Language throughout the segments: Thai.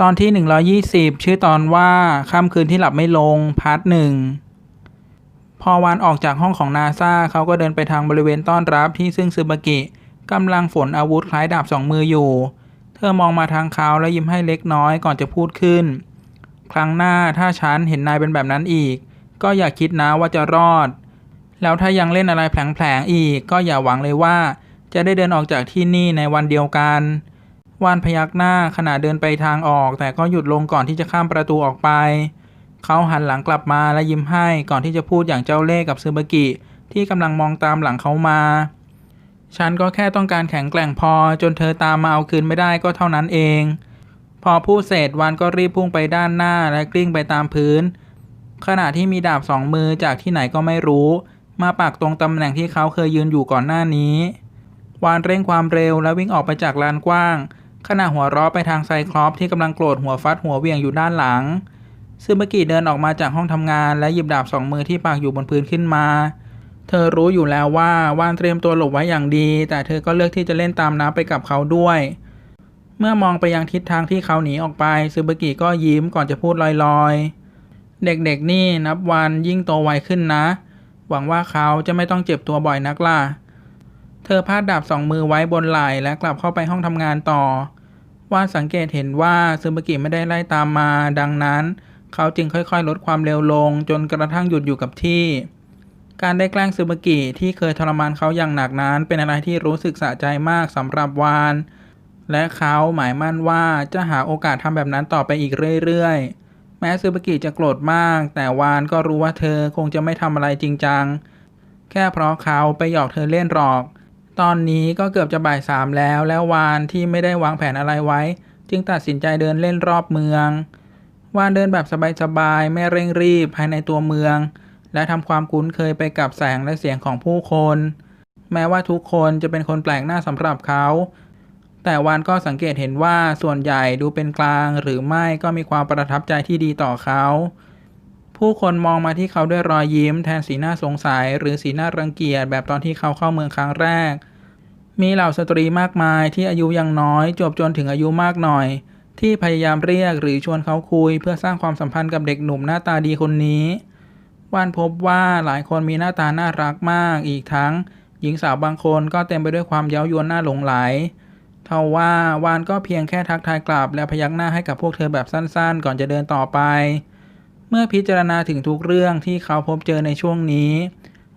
ตอนที่ 120 ชื่อตอนว่าค่ำคืนที่หลับไม่ลง พาร์ทหนึ่ง พอวานออกจากห้องของนาซาเขาก็เดินไปทางบริเวณต้อนรับที่ซึ่งซึบากิกำลังฝนอาวุธคล้ายดาบสองมืออยู่ เธอมองมาทางเขาแล้วยิ้มให้เล็กน้อยก่อนจะพูดขึ้น ครั้งหน้าถ้าฉันเห็นนายเป็นแบบนั้นอีก ก็อย่าคิดนะว่าจะรอด แล้วถ้ายังเล่นอะไรแผลงๆอีก ก็อย่าหวังเลยว่า จะได้เดินออกจากที่นี่ในวันเดียวกัน วานพยักหน้าขณะเดินไปทางออก แต่ก็หยุดลงก่อนที่จะข้ามประตูออกไป เขาหันหลังกลับมาและยิ้มให้ก่อนที่จะพูดอย่างเจ้าเล่ห์กับซึบากิ ที่กำลังมองตามหลังเขามา ฉันก็แค่ต้องการแข็งแกร่งพอจนเธอตามมาเอาคืนไม่ได้ก็เท่านั้นเอง พอพูดเสร็จวานก็รีบพุ่งไปด้านหน้าและกลิ้งไปตามพื้น ขณะที่มีดาบสองมือจากที่ไหนก็ไม่รู้ มาปักตรงตำแหน่งที่เขาเคยยืนอยู่ก่อนหน้านี้ วานเร่งความเร็วและวิ่งออกไปจากลานกว้าง ขณะหัวเราะไปทางไซคลอปที่กำลังโกรธหัวฟัดหัวเวียงอยู่ด้านหลังซึบากิเดินออกมาจากห้องทำงานและหยิบดาบสองมือที่ปักอยู่บนพื้นขึ้นมา เธอรู้อยู่แล้วว่าว่านเตรียมตัวหลบไว้อย่างดี แต่เธอก็เลือกที่จะเล่นตามน้ำไปกับเขาด้วย เมื่อมองไปยังทิศทางที่เขาหนีออกไปซึบากิก็ยิ้มก่อนจะพูดลอยๆ เด็กๆนี่นับวันยิ่งโตไวขึ้นนะ หวังว่าเขาจะไม่ต้องเจ็บตัวบ่อยนักล่ะ เธอพาดดาบสองมือไว้บนไหล่และกลับเข้าไปห้องทำงานต่อ วานสังเกตเห็นว่าซึบากิไม่ได้ไล่ตามมา ดังนั้น เขาจึงค่อยๆ ลดความเร็วลง จนกระทั่งหยุดอยู่กับที่ การได้แกล้งซึบากิที่เคยทรมานเขาอย่างหนักนั้น เป็นอะไรที่รู้สึกสะใจมากสำหรับวานและเขาหมายมั่นว่าจะหาโอกาสทำแบบนั้นต่อไปอีกเรื่อยๆ แม้ซึบากิจะโกรธมาก แต่วานก็รู้ว่าเธอคงจะไม่ทำอะไรจริงจัง แค่เพราะเขาไปหยอกเธอเล่นหรอก ตอนนี้ก็เกือบจะบ่ายสามแล้วแล้ววานที่ไม่ได้วางแผนอะไรไว้ จึงตัดสินใจเดินเล่นรอบเมือง วานเดินแบบสบายๆไม่เร่งรีบภายในตัวเมือง และทำความคุ้นเคยไปกับแสงและเสียงของผู้คน แม้ว่าทุกคนจะเป็นคนแปลกหน้าสำหรับเขา แต่วานก็สังเกตเห็นว่าส่วนใหญ่ดูเป็นกลาง หรือไม่ก็มีความประทับใจที่ดีต่อเขา ผู้คนมองมาที่เขาด้วยรอยยิ้ม แทนสีหน้าสงสัย หรือสีหน้ารังเกียจแบบตอนที่เขาเข้าเมืองครั้งแรก มีเหล่าสตรีมากมายที่อายุยังน้อยจบจนถึงอายุมากหน่อย ที่พยายามเรียกหรือชวนเขาคุย เพื่อสร้างความสัมพันธ์กับเด็กหนุ่มหน้าตาดีคนนี้วานพบว่าหลายคนมีหน้าตาน่ารักมากอีกทั้ง หญิงสาวบางคนก็เต็มไปด้วยความเย้ายวนน่าหลงไหลเท่าว่าวานก็เพียงแค่ทักทายกลับ และพยักหน้าให้กับพวกเธอแบบสั้นๆ ก่อนจะเดินต่อไป เมื่อพิจารณาถึงทุกเรื่องที่เขาพบเจอในช่วงนี้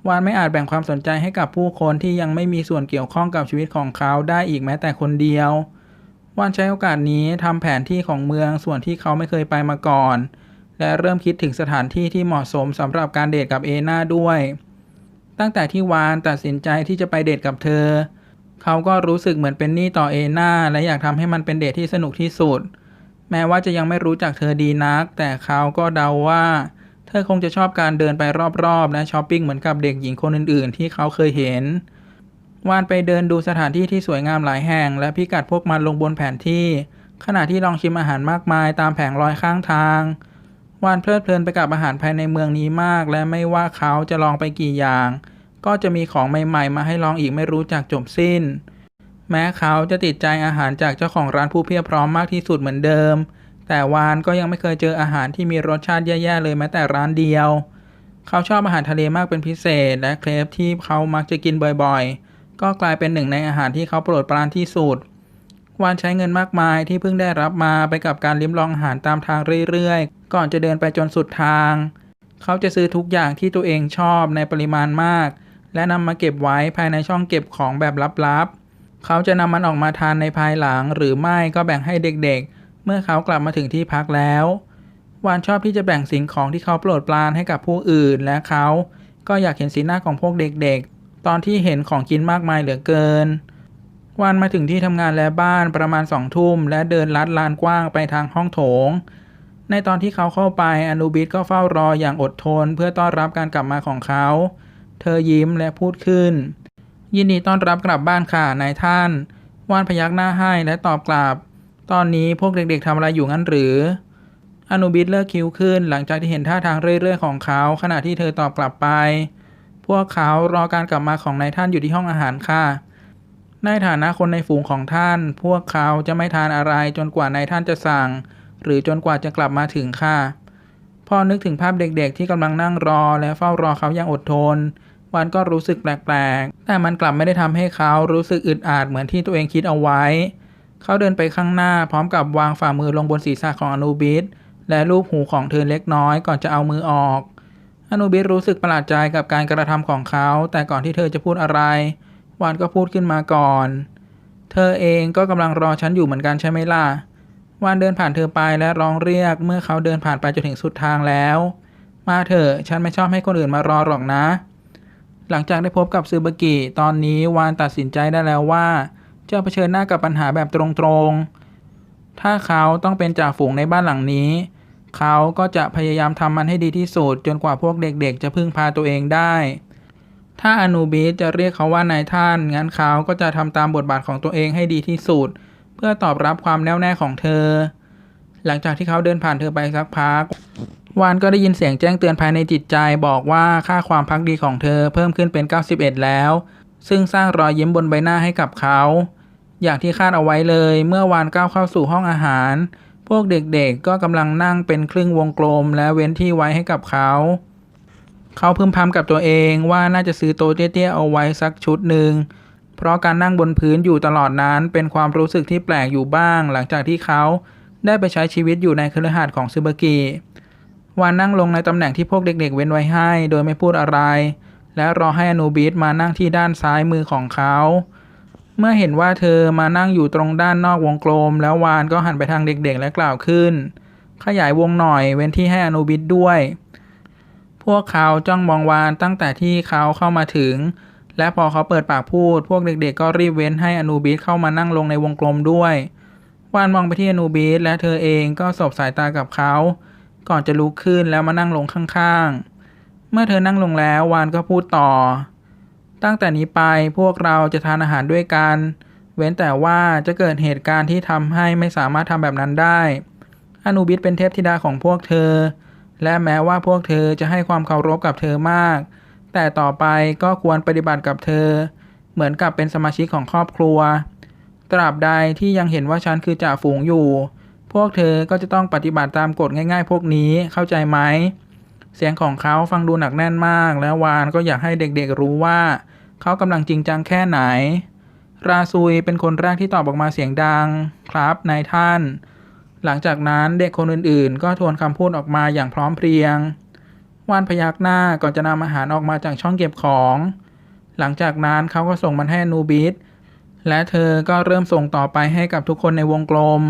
วานไม่อาจแบ่งความสนใจให้กับผู้คนที่ยังไม่มีส่วนเกี่ยวข้องกับชีวิตของเขาได้อีกแม้แต่คนเดียววานใช้โอกาสนี้ทำแผนที่ของเมืองส่วนที่เขาไม่เคยไปมาก่อน และเริ่มคิดถึงสถานที่ที่เหมาะสมสำหรับการเดทกับเอนาด้วย ตั้งแต่ที่วานตัดสินใจที่จะไปเดทกับเธอ เขาก็รู้สึกเหมือนเป็นหนี้ต่อเอนาและอยากทำให้มันเป็นเดทที่สนุกที่สุด แม้ว่าจะยังไม่รู้จักเธอดีนัก แต่เขาก็เดาว่า เธอคงจะชอบการเดินไปรอบๆและช้อปปิ้งเหมือนกับเด็กหญิงคนอื่นๆ ที่เขาเคยเห็น วานไปเดินดูสถานที่ที่สวยงามหลายแห่ง และพิกัดพวกมันลงบนแผนที่ ขณะที่ลองชิมอาหารมากมายตามแผงลอยข้างทาง วานเพลิดเพลินไปกับอาหารภายในเมืองนี้มาก และไม่ว่าเขาจะลองไปกี่อย่าง ก็จะมีของใหม่ ๆ มาให้ลองอีกไม่รู้จักจบสิ้น แม้เขาจะติดใจอาหารจากเจ้าของร้านผู้เพียบพร้อมมากที่สุดเหมือนเดิม แต่วานก็ยังไม่เคยเจออาหารที่มีรสชาติแย่ๆเลยแม้แต่ร้านเดียว เขาชอบอาหารทะเลมากเป็นพิเศษ และเครปที่เขามักจะกินบ่อยๆ ก็กลายเป็นหนึ่งในอาหารที่เขาโปรดปรานที่สุดวานใช้เงินมากมายที่เพิ่งได้รับมาไปกับการลิ้มลองอาหารตามทางเรื่อยๆ ก่อนจะเดินไปจนสุดทาง เขาจะซื้อทุกอย่างที่ตัวเองชอบในปริมาณมาก และนำมาเก็บไว้ภายในช่องเก็บของแบบลับๆ เขาจะนำมันออกมาทานในภายหลังหรือไม่ก็แบ่งให้เด็กๆ เมื่อเขากลับมาถึงที่พักแล้ววานชอบที่จะแบ่งสิ่งของที่เขาโปรดปรานให้กับผู้อื่นและเขาก็อยากเห็นสีหน้าของพวกเด็กๆ ตอนที่เห็นของกินมากมายเหลือเกิน วานมาถึงที่ทำงานและบ้านประมาณสองทุ่มและเดินลัดลานกว้างไปทางห้องโถง ในตอนที่เขาเข้าไปอนูบิสก็เฝ้ารออย่างอดทน เพื่อต้อนรับการกลับมาของเขา เธอยิ้มและพูดขึ้น ยินดีต้อนรับกลับบ้านค่ะนายท่าน วานพยักหน้าให้และตอบกลับ ตอนนี้พวกเด็กๆทำอะไรอยู่งั้นหรือ อนุบิสเลิกคิ้วขึ้นหลังจากที่เห็นท่าทางเรื่อยๆของเขาขณะที่เธอตอบกลับไป พวกเขารอการกลับมาของนายท่านอยู่ที่ห้องอาหารค่ะ ในฐานะคนในฝูงของท่าน พวกเขาจะไม่ทานอะไรจนกว่านายท่านจะสั่ง หรือจนกว่าจะกลับมาถึงค่ะพอนึกถึงภาพเด็กๆ ที่กำลังนั่งรอและเฝ้ารอเขาอย่างอดทนวานก็รู้สึกแปลกๆ แต่มันกลับไม่ได้ทำให้เขารู้สึกอึดอัดเหมือนที่ตัวเองคิดเอาไว้ เขาเดินไปข้างหน้าพร้อมกับวางฝ่ามือลงบนศีรษะของอนูบิสและลูบหูของเธอเล็กน้อยก่อนจะเอามือออก อนูบิสรู้สึกประหลาดใจกับการกระทำของเขา แต่ก่อนที่เธอจะพูดอะไร วานก็พูดขึ้นมาก่อน เธอเองก็กำลังรอฉันอยู่เหมือนกันใช่ไหมล่ะ วานเดินผ่านเธอไปและร้องเรียกเมื่อเขาเดินผ่านไปจนถึงสุดทางแล้ว มาเถอะฉันไม่ชอบให้คนอื่นมารอหรอกนะ หลังจากได้พบกับซูบากิตอนนี้วานตัดสินใจได้แล้วว่า จะเผชิญหน้ากับปัญหาแบบตรงๆ ถ้าเขาต้องเป็นจ่าฝูงในบ้านหลังนี้ เขาก็จะพยายามทำมันให้ดีที่สุด จนกว่าพวกเด็กๆ จะพึ่งพาตัวเองได้ ถ้าอนูบิสจะเรียกเขาว่านายท่าน งั้นเขาก็จะทำตามบทบาทของตัวเองให้ดีที่สุด เพื่อตอบรับความแน่วแน่ของเธอ หลังจากที่เขาเดินผ่านเธอไปสักพักวานก็ได้ยินเสียงแจ้งเตือนภายในจิตใจบอกว่าค่าความพักดีของเธอเพิ่มขึ้นเป็น 91 แล้ว ซึ่งสร้างรอยยิ้มบนใบหน้าให้กับเขา อย่างที่คาดเอาไว้เลย เมื่อวานก้าวเข้าสู่ห้องอาหาร พวกเด็กๆก็กำลังนั่งเป็นครึ่งวงกลม และเว้นที่ไว้ให้กับเขา เขาพึมพำกับตัวเองว่าน่าจะซื้อโต๊ะเตี้ยๆเอาไว้สักชุดหนึ่งเพราะการนั่งบนพื้นอยู่ตลอดนั้น เป็นความรู้สึกที่แปลกอยู่บ้าง หลังจากที่เขาได้ไปใช้ชีวิตอยู่ในคฤหาสน์ของซูเบกิวานนั่งลงในตำแหน่งที่พวกเด็กๆ เว้นไว้ให้ โดยไม่พูดอะไร และรอให้อนูบิสมานั่งที่ด้านซ้ายมือของเขา เมื่อเห็นว่าเธอมานั่งอยู่ตรงด้านนอกวงกลม แล้ววานก็หันไปทางเด็กๆ และกล่าวขึ้น ขยายวงหน่อยเว้นที่ให้อนูบิสด้วย พวกเขาจ้องมองวานตั้งแต่ที่เขาเข้ามาถึง และพอเขาเปิดปากพูด พวกเด็กๆ ก็รีบเว้นให้อนูบิสเข้ามานั่งลงในวงกลมด้วย วานมองไปที่อนูบิสและเธอเองก็สบสายตากับเขา ก่อนจะลุกขึ้นแล้วมานั่งลงข้างๆ เมื่อเธอนั่งลงแล้ววานก็พูดต่อ ตั้งแต่นี้ไปพวกเราจะทานอาหารด้วยกัน เว้นแต่ว่าจะเกิดเหตุการณ์ที่ทำให้ไม่สามารถทำแบบนั้นได้ อนูบิสเป็นเทพธิดาของพวกเธอ และแม้ว่าพวกเธอจะให้ความเคารพกับเธอมาก แต่ต่อไปก็ควรปฏิบัติกับเธอ เหมือนกับเป็นสมาชิกของครอบครัว ตราบใดที่ยังเห็นว่าฉันคือจ่าฝูงอยู่ พวกเธอก็จะต้องปฏิบัติตามกฎง่าย ๆ พวกนี้เข้าใจไหมเสียงของเขาฟังดูหนักแน่นมาก และวานก็อยากให้เด็กๆรู้ว่า เขากำลังจริงจังแค่ไหน ราซุยเป็นคนแรกที่ตอบออกมาเสียงดัง ครับนายท่าน หลังจากนั้นเด็กคนอื่นๆ ก็ทวนคำพูดออกมาอย่างพร้อมเพรียงวานพยักหน้าก่อนจะนำอาหารออกมาจากช่องเก็บของ หลังจากนั้นเขาก็ส่งมันให้นูบิสและเธอก็เริ่มส่งต่อไปให้กับทุกคนในวงกลม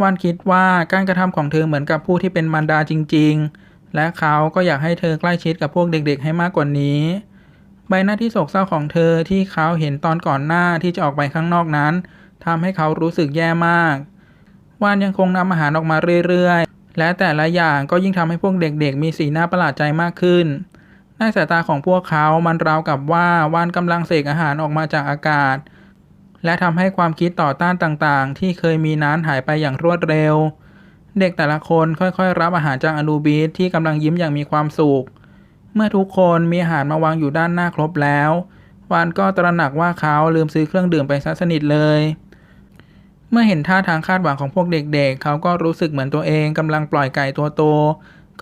วานคิดว่าการกระทำของเธอเหมือนกับผู้ที่เป็นมารดาจริง ๆ และเขาก็อยากให้เธอใกล้ชิดกับพวกเด็กๆ ให้มากกว่านี้ ใบหน้าที่โศกเศร้าของเธอที่เขาเห็นตอนก่อนหน้าที่จะออกไปข้างนอกนั้นทำให้เขารู้สึกแย่มาก วานยังคงนำอาหารออกมาเรื่อย ๆ และแต่ละอย่างก็ยิ่งทำให้พวกเด็กๆ มีสีหน้าประหลาดใจมากขึ้นในสายตาของพวกเขามันราวกับว่าวานกำลังเสกอาหารออกมาจากอากาศ และทำให้ความคิดต่อต้านต่างๆ ที่เคยมีนั้นหายไปอย่างรวดเร็ว เด็กแต่ละคนค่อยๆ รับอาหารจากอนูบิสที่กำลังยิ้มอย่างมีความสุข เมื่อทุกคนมีอาหารมาวางอยู่ด้านหน้าครบแล้ว วานก็ตระหนักว่าเขาลืมซื้อเครื่องดื่มไปซะสนิทเลย เมื่อเห็นท่าทางคาดหวังของพวกเด็กๆ เขาก็รู้สึกเหมือนตัวเองกำลังปล่อยไก่ตัวโต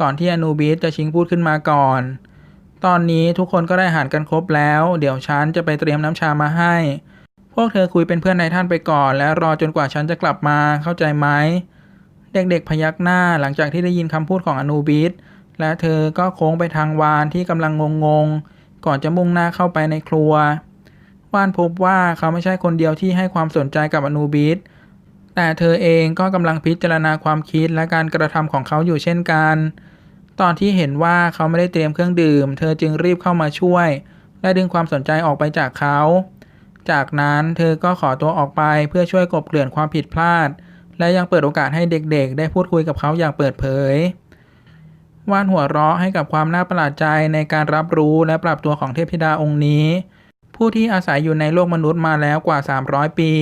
ก่อนที่อนูบิสจะชิงพูดขึ้นมาก่อน ตอนนี้ทุกคนก็ได้อาหารกันครบแล้ว เดี๋ยวฉันจะไปเตรียมน้ำชามาให้ พวกเธอคุยเป็นเพื่อนนายท่านไปก่อน และรอจนกว่าฉันจะกลับมาเข้าใจไหมเด็กๆพยักหน้าหลังจากที่ได้ยินคำพูดของอนูบิส และเธอก็โค้งไปทางวานที่กำลังงงๆ ก่อนจะมุ่งหน้าเข้าไปในครัว วานพบว่าเขาไม่ใช่คนเดียวที่ให้ความสนใจกับอนูบิสแต่เธอเองก็กำลังพิจารณาความคิดและการกระทำของเขาอยู่เช่นกัน ตอนที่เห็นว่าเขาไม่ได้เตรียมเครื่องดื่ม เธอจึงรีบเข้ามาช่วย และดึงความสนใจออกไปจากเขา จากนั้นเธอก็ขอตัวออกไปเพื่อช่วยกบเกลื่อนความผิดพลาด และยังเปิดโอกาสให้เด็กๆ ได้พูดคุยกับเขาอย่างเปิดเผย วานหัวเราะให้กับความน่าประหลาดใจในการรับรู้และปรับตัวของเทพธิดาองค์นี้ ผู้ที่อาศัยอยู่ในโลกมนุษย์มาแล้วกว่า 300 ปี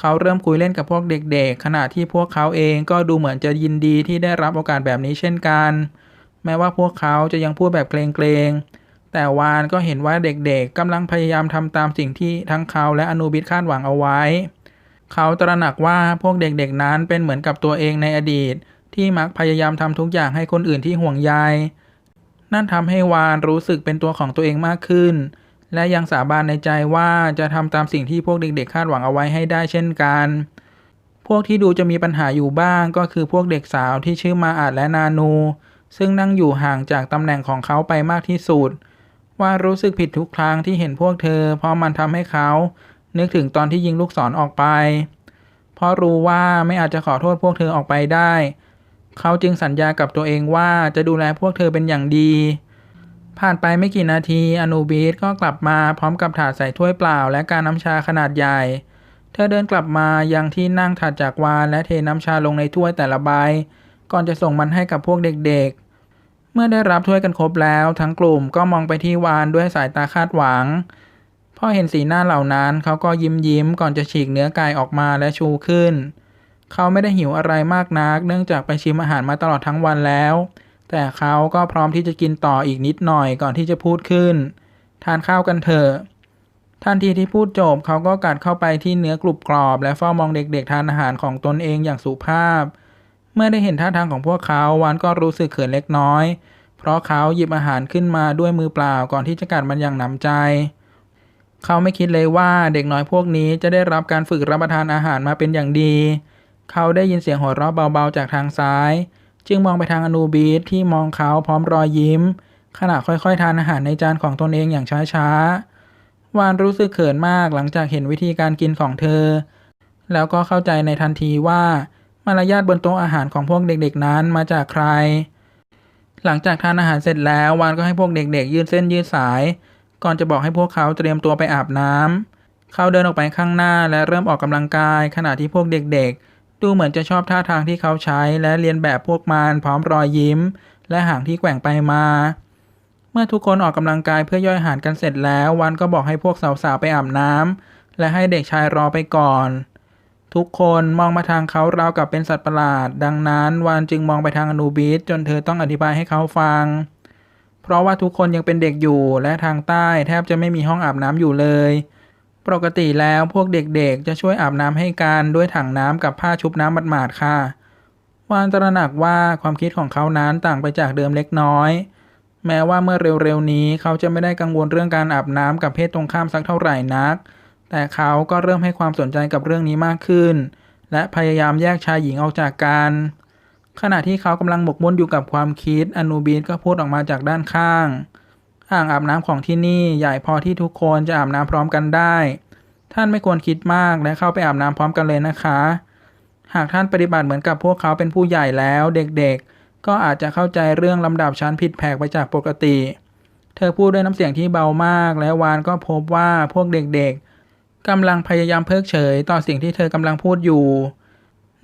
เขาเริ่มคุยเล่นกับพวกเด็กๆ ขณะที่พวกเขาเองก็ดูเหมือนจะยินดีที่ได้รับโอกาสแบบนี้เช่นกัน แม้ว่าพวกเขาจะยังพูดแบบเกรงๆ แต่วานก็เห็นว่าเด็กๆกำลังพยายามทำตามสิ่งที่ทั้งเขาและอนูบิสคาดหวังเอาไว้ เขาตระหนักว่าพวกเด็กๆนั้นเป็นเหมือนกับตัวเองในอดีต ที่มักพยายามทำทุกอย่างให้คนอื่นที่ห่วงใยนั่นทำให้วานรู้สึกเป็นตัวของตัวเองมากขึ้น และยังสาบานในใจว่าจะทำตามสิ่งที่พวกเด็กๆ คาดหวังเอาไว้ให้ได้เช่นกัน พวกที่ดูจะมีปัญหาอยู่บ้างก็คือพวกเด็กสาวที่ชื่อมาอาดและนานู ซึ่งนั่งอยู่ห่างจากตำแหน่งของเขาไปมากที่สุด ว่ารู้สึกผิดทุกครั้งที่เห็นพวกเธอ เพราะมันทำให้เขา นึกถึงตอนที่ยิงลูกศรอออกไป เพราะรู้ว่าไม่อาจจะขอโทษพวกเธอออกไปได้ เขาจึงสัญญากับตัวเองว่าจะดูแลพวกเธอเป็นอย่างดี ผ่านไปไม่กี่นาทีอนูบีสก็กลับมาพร้อมกับถาดใส่ถ้วยเปล่า และการน้ำชาขนาดใหญ่ เธอเดินกลับมายังที่นั่งถัดจากวานและเทน้ำชาลงในถ้วยแต่ละใบ ก่อนจะส่งมันให้กับพวกเด็กๆ เมื่อได้รับถ้วยกันครบแล้ว ทั้งกลุ่มก็มองไปที่วานด้วยสายตาคาดหวังพอเห็นสีหน้าเหล่านั้นเขาก็ยิ้มยิ้มก่อนจะฉีกเนื้อไก่ออกมาและชูขึ้น เขาไม่ได้หิวอะไรมากนัก เนื่องจากไปชิมอาหารมาตลอดทั้งวันแล้ว แต่เขาก็พร้อมที่จะกินต่ออีกนิดหน่อยก่อนที่จะพูดขึ้น ทานข้าวกันเถอะทันทีที่พูดจบเขาก็กัดเข้าไปที่เนื้อกรุบกรอบ และเฝ้ามองเด็กๆทานอาหารของตนเองอย่างสุภาพ เมื่อได้เห็นท่าทางของพวกเขาวานก็รู้สึกเขินเล็กน้อย เพราะเขาหยิบอาหารขึ้นมาด้วยมือเปล่าก่อนที่จะกัดมันอย่างหนำใจ เขาไม่คิดเลยว่าเด็กน้อยพวกนี้จะได้รับการฝึกรับประทานอาหารมาเป็นอย่างดี เขาได้ยินเสียงหัวเราะเบาๆจากทางซ้าย จึงมองไปทางอนูบีสที่มองเขาพร้อมรอยยิ้ม ขณะค่อยๆ ทานอาหารในจานของตนเองอย่างช้าๆ วานรู้สึกเขินมากหลังจากเห็นวิธีการกินของเธอ แล้วก็เข้าใจในทันทีว่ามารยาทบนโต๊ะอาหารของพวกเด็กๆนั้นมาจากใคร หลังจากทานอาหารเสร็จแล้ววานก็ให้พวกเด็กๆ ยืดเส้นยืดสาย ก่อนจะบอกให้พวกเขาเตรียมตัวไปอาบน้ำเขาเดินออกไปข้างหน้าและเริ่มออกกำลังกาย ขณะที่พวกเด็กๆ ดูเหมือนจะชอบท่าทางที่เขาใช้และเรียนแบบพวกมันพร้อมรอยยิ้ม และหางที่แกว่งไปมา เมื่อทุกคนออกกำลังกายเพื่อย่อยอาหารกันเสร็จแล้ว วันก็บอกให้พวกสาวๆไปอาบน้ำและให้เด็กชายรอไปก่อน ทุกคนมองมาทางเขาราวกับเป็นสัตว์ประหลาด ดังนั้นวานจึงมองไปทางอนูบิสจนเธอต้องอธิบายให้เขาฟัง เพราะว่าทุกคนยังเป็นเด็กอยู่และทางใต้แทบจะไม่มีห้องอาบน้ำอยู่เลย ปกติแล้วพวกเด็กๆ จะช่วยอาบน้ำให้กันด้วยถังน้ำกับผ้าชุบน้ำหมาดๆค่ะ วานตระหนักว่าความคิดของเขานั้นต่างไปจากเดิมเล็กน้อย แม้ว่าเมื่อเร็วๆนี้เขาจะไม่ได้กังวลเรื่องการอาบน้ำกับเพศตรงข้ามสักเท่าไหร่นัก แต่เขาก็เริ่มให้ความสนใจกับเรื่องนี้มากขึ้น และพยายามแยกชายหญิงออกจากกัน ขณะที่เขากำลังหมกมุ่นอยู่กับความคิดอนูบีสก็พูดออกมาจากด้านข้าง อ่างอาบน้ำของที่นี่ใหญ่พอที่ทุกคนจะอาบน้ำพร้อมกันได้ ท่านไม่ควรคิดมากและเข้าไปอาบน้ำพร้อมกันเลยนะคะ หากท่านปฏิบัติเหมือนกับพวกเขาเป็นผู้ใหญ่แล้วเด็กๆ ก็อาจจะเข้าใจเรื่องลำดับชั้นผิดแผกไปจากปกติ เธอพูดด้วยน้ำเสียงที่เบามาก และวานก็พบว่าพวกเด็กๆกำลังพยายามเพิกเฉย ต่อสิ่งที่เธอกำลังพูดอยู่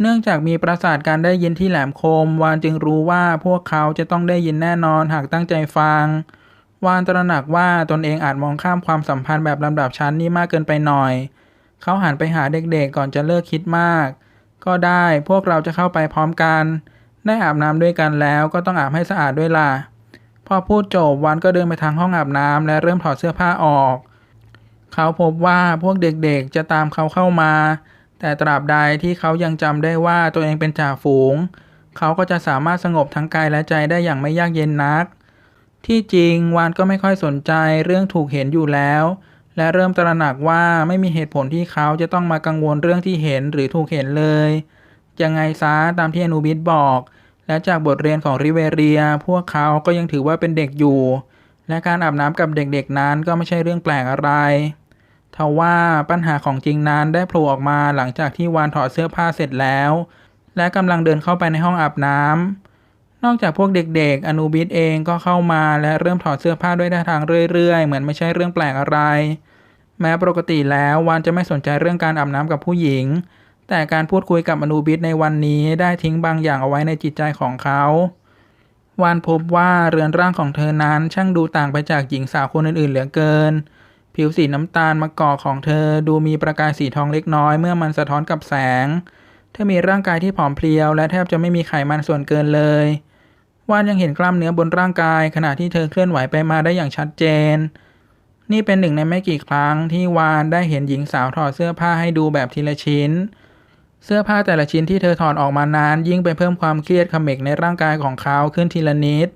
เนื่องจากมีประสาทการได้ยินที่แหลมคม วานจึงรู้ว่าพวกเขาจะต้องได้ยินแน่นอนหากตั้งใจฟัง วานตระหนักว่าตนเองอาจมองข้ามความสัมพันธ์แบบลำดับชั้นนี้มากเกินไปหน่อย เขาหันไปหาเด็กๆก่อนจะเลิกคิดมาก ก็ได้พวกเราจะเข้าไปพร้อมกัน ได้อาบน้ำด้วยกันแล้วก็ต้องอาบให้สะอาดด้วยล่ะ พอพูดจบวันก็เดินไปทางห้องอาบน้ำและเริ่มถอดเสื้อผ้าออก เขาพบว่าพวกเด็กๆจะตามเขาเข้ามา แต่ตราบใดที่เขายังจำได้ว่าตัวเองเป็นจ่าฝูง เขาก็จะสามารถสงบทั้งกายและใจได้อย่างไม่ยากเย็นนัก ที่จริงวานก็ไม่ค่อยสนใจเรื่องถูกเห็นอยู่แล้ว และเริ่มตระหนักว่าไม่มีเหตุผลที่เขาจะต้องมากังวลเรื่องที่เห็นหรือถูกเห็นเลย ยังไงซะตามที่อนูบิสบอก และจากบทเรียนของริเวเรีย พวกเขาก็ยังถือว่าเป็นเด็กอยู่ และการอาบน้ำกับเด็กๆนั้นก็ไม่ใช่เรื่องแปลกอะไรทว่าปัญหาของจริงนั้นได้โผล่ออกมาหลังจากที่วานถอดเสื้อผ้าเสร็จแล้ว และกำลังเดินเข้าไปในห้องอาบน้ำ นอกจากพวกเด็กๆ อนูบิสเองก็เข้ามาและเริ่มถอดเสื้อผ้าด้วยท่าทางเรื่อยๆ เหมือนไม่ใช่เรื่องแปลกอะไร แม้ปกติแล้ววานจะไม่สนใจเรื่องการอาบน้ำกับผู้หญิง แต่การพูดคุยกับอนูบิสในวันนี้ได้ทิ้งบางอย่างเอาไว้ในจิตใจของเขาวานพบว่าเรือนร่างของเธอนั้นช่างดูต่างไปจากหญิงสาวคนอื่นๆ เหลือเกิน ผิวสีน้ำตาลมะกอกของเธอดูมีประกายสีทองเล็กน้อยเมื่อมันสะท้อนกับแสง เธอมีร่างกายที่ผอมเพรียวและแทบจะไม่มีไขมันส่วนเกินเลย วานยังเห็นกล้ามเนื้อบนร่างกาย ขณะที่เธอเคลื่อนไหวไปมาได้อย่างชัดเจน นี่เป็นหนึ่งในไม่กี่ครั้งที่วานได้เห็นหญิงสาวถอดเสื้อผ้าให้ดูแบบทีละชิ้น เสื้อผ้าแต่ละชิ้นที่เธอถอดออกมานานยิ่งไปเพิ่มความเครียดเขม็กในร่างกายของเขาขึ้นทีละนิด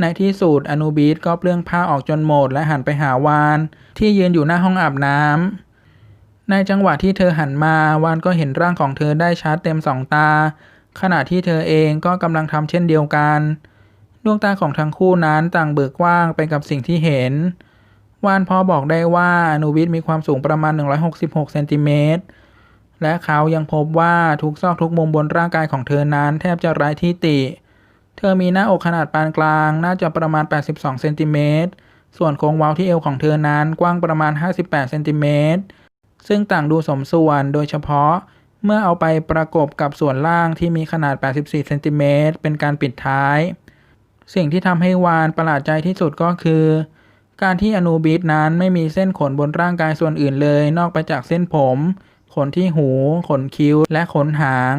ในที่สุดอนูบิสก็เปลื้องผ้าออกจนหมด และหันไปหาวาน ที่ยืนอยู่หน้าห้องอาบน้ำในจังหวะที่เธอหันมาวานก็เห็นร่างของเธอได้ชัดเต็มสองตา ขณะที่เธอเองก็กำลังทำเช่นเดียวกัน ดวงตาของทั้งคู่นั้นต่างเบิกกว้างไปกับสิ่งที่เห็น วานพอบอกได้ว่าอนูบิสมีความสูงประมาณ 166 เซนติเมตร และเขายังพบว่าทุกซอกทุกมุมบนร่างกายของเธอนั้นแทบจะไร้ที่ติ เธอมีหน้าอกขนาดปานกลางน่าจะประมาณ 82 เซนติเมตร ส่วนโค้งเว้าที่เอวของเธอนั้นกว้างประมาณ 58 เซนติเมตร ซึ่งต่างดูสมส่วนโดยเฉพาะ เมื่อเอาไปประกบกับส่วนล่างที่มีขนาด 84 เซนติเมตรเป็นการปิดท้าย สิ่งที่ทำให้วานประหลาดใจที่สุดก็คือ การที่อนูบิสนั้นไม่มีเส้นขนบนร่างกายส่วนอื่นเลย นอกไปจากเส้นผม ขนที่หู ขนคิ้ว และขนหาง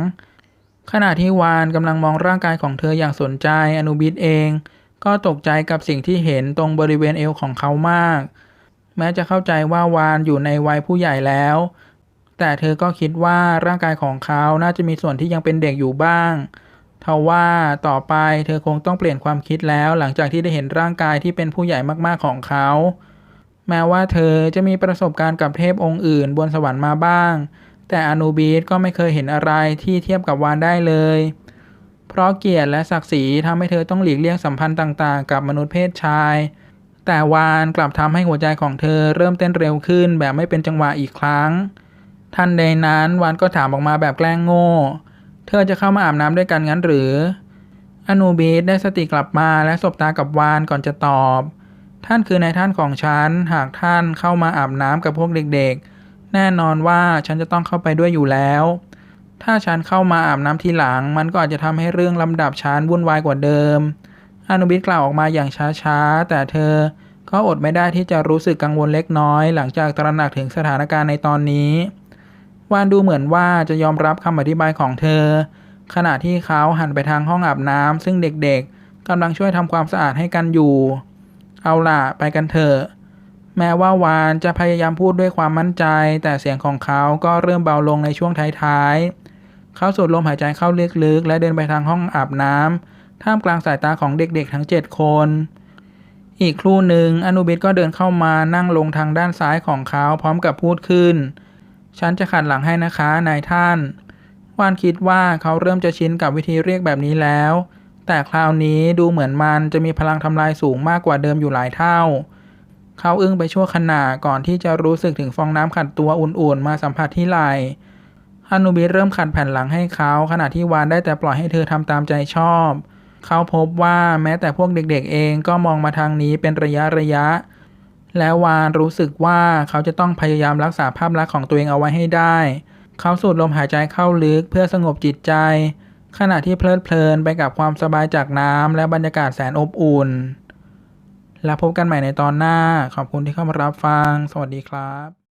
ขณะที่วานกำลังมองร่างกายของเธออย่างสนใจอนูบิสเอง ก็ตกใจกับสิ่งที่เห็นตรงบริเวณเอวของเขามาก แม้จะเข้าใจว่าวานอยู่ในวัยผู้ใหญ่แล้ว แต่เธอก็คิดว่าร่างกายของเขาน่าจะมีส่วนที่ยังเป็นเด็กอยู่บ้างทว่าต่อไปเธอคงต้องเปลี่ยนความคิดแล้วหลังจากที่ได้เห็นร่างกายที่เป็นผู้ใหญ่มากๆของเขา แม้ว่าเธอจะมีประสบการณ์กับเทพองค์อื่นบนสวรรค์มาบ้าง แต่อนูบิสก็ไม่เคยเห็นอะไรที่เทียบกับวานได้เลย เพราะเกียรติและศักดิ์ศรีทำให้เธอต้องหลีกเลี่ยงสัมพันธ์ต่างๆ กับมนุษย์เพศชาย แต่วานกลับทำให้หัวใจของเธอเริ่มเต้นเร็วขึ้นแบบไม่เป็นจังหวะอีกครั้ง ทันใดนั้นวานก็ถามออกมาแบบแกล้งโง่ เธอจะเข้ามาอาบน้ำด้วยกันงั้นหรือ อนูบิสได้สติกลับมาและสบตากับวานก่อนจะตอบ ท่านคือนายท่านของฉัน หากท่านเข้ามาอาบน้ำกับพวกเด็กๆ แน่นอนว่าฉันจะต้องเข้าไปด้วยอยู่แล้ว ถ้าฉันเข้ามาอาบน้ำทีหลัง มันก็อาจจะทำให้เรื่องลำดับชั้นวุ่นวายกว่าเดิม อนุบิสกล่าวออกมาอย่างช้าๆ แต่เธอก็อดไม่ได้ที่จะรู้สึกกังวลเล็กน้อย หลังจากตระหนักถึงสถานการณ์ในตอนนี้ วานดูเหมือนว่าจะยอมรับคำอธิบายของเธอ ขณะที่เขาหันไปทางห้องอาบน้ำซึ่งเด็กๆกำลังช่วยทำความสะอาดให้กันอยู่ เอาล่ะไปกันเถอะ แม้ว่าวานจะพยายามพูดด้วยความมั่นใจ แต่เสียงของเขาก็เริ่มเบาลงในช่วงท้ายๆ เขาสูดลมหายใจเข้าลึกๆ และเดินไปทางห้องอาบน้ำท่ามกลางสายตาของเด็กๆ ทั้งเจ็ดคน อีกครู่หนึ่งอนุบิสก็เดินเข้ามานั่งลงทางด้านซ้ายของเขาพร้อมกับพูดขึ้น ฉันจะขัดหลังให้นะคะนายท่านวานคิดว่าเขาเริ่มจะชินกับวิธีเรียกแบบนี้แล้ว แต่คราวนี้ดูเหมือนมันจะมีพลังทำลายสูงมากกว่าเดิมอยู่หลายเท่า เขาอึ้งไปชั่วขณะก่อนที่จะรู้สึกถึงฟองน้ำขัดตัวอุ่นๆ มาสัมผัสที่ไหล่ฮานุบิเริ่มขัดแผ่นหลังให้เขา ขณะที่วานได้แต่ปล่อยให้เธอทำตามใจชอบ เขาพบว่าแม้แต่พวกเด็กๆเองก็มองมาทางนี้เป็นระยะระยะ และวานรู้สึกว่าเขาจะต้องพยายามรักษาภาพลักษณ์ของตัวเองเอาไว้ให้ได้ เขาสูดลมหายใจเข้าลึกเพื่อสงบจิตใจ ขณะที่เพลิดเพลินไปกับความสบายจากน้ำและบรรยากาศแสนอบอุ่น แล้วพบกันใหม่ในตอนหน้า ขอบคุณที่เข้ามารับฟัง สวัสดีครับ